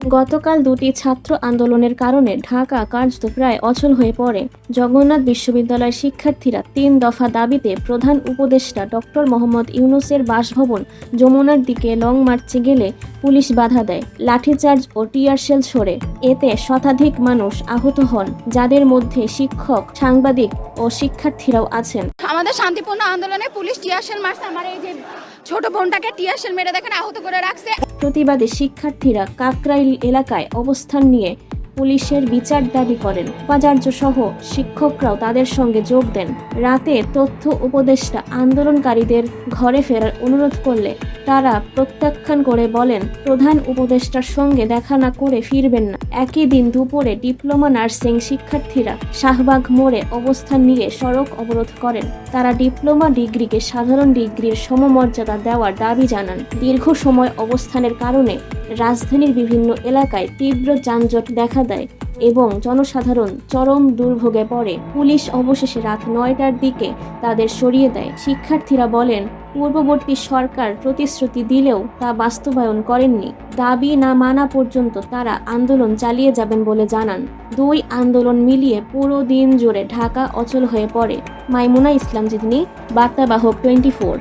গতকাল দুটি ছাত্র আন্দোলনের কারণে ঢাকা কার্যত প্রায় অচল হয়ে পড়ে। জগন্নাথ বিশ্ববিদ্যালয়ের শিক্ষার্থীরা তিন দফা দাবিতে প্রধান উপদেষ্টা ডক্টর মোহাম্মদ ইউনুসের বাসভবন যমুনার দিকে লং মার্চে গেলে পুলিশ বাধা দেয়, লাঠিচার্জ ও টিয়ারশেল ছড়ে এতে শতাধিক মানুষ আহত হন, যাদের মধ্যে শিক্ষক, সাংবাদিক ও শিক্ষার্থীরাও আছেন। আমাদের শান্তিপূর্ণ আন্দোলনে পুলিশ টিয়ারশেল মারছে। আমার এই যে ছোট বোনটাকে টিয়ারশেল মেরে দেখেন, আহত করে রাখছে। প্রতিবাদে শিক্ষার্থীরা কাকরাইল এলাকায় অবস্থান নিয়ে পুলিশের বিচার দাবি করেন। উপাচার্য সহ শিক্ষকরাও তাদের সঙ্গে যোগ দেন। রাতে তথ্য উপদেষ্টা আন্দোলনকারীদের ঘরে ফেরার অনুরোধ করলে তারা প্রত্যাখ্যান করে বলেন, প্রধান উপদেষ্টার সঙ্গে দেখা না করে ফিরবেন না। একই দিন দুপুরে ডিপ্লোমা নার্সিং শিক্ষার্থীরা শাহবাগ মোড়ে অবস্থান নিয়ে সড়ক অবরোধ করেন। তারা ডিপ্লোমা ডিগ্রিকে সাধারণ ডিগ্রির সমমর্যাদা দেওয়ার দাবি জানান। দীর্ঘ সময় অবস্থানের কারণে রাজধানীর বিভিন্ন এলাকায় তীব্র যানজট দেখা দেয়। এবং জনসাধারণ চরম দুর্ভোগে পড়ে। পুলিশ অবশেষে রাত নয়টার দিকে তাদের সরিয়ে দেয়। শিক্ষার্থীরা বলেন, পূর্ববর্তী সরকার প্রতিশ্রুতি দিলেও তা বাস্তবায়ন করেননি। দাবি না মানা পর্যন্ত তারা আন্দোলন চালিয়ে যাবেন বলে জানান। দুই আন্দোলন মিলিয়ে পুরো দিন জুড়ে ঢাকা অচল হয়ে পড়ে। মাইমুনা ইসলাম, জিদনি, বার্তাবাহক টোয়েন্টি ফোর।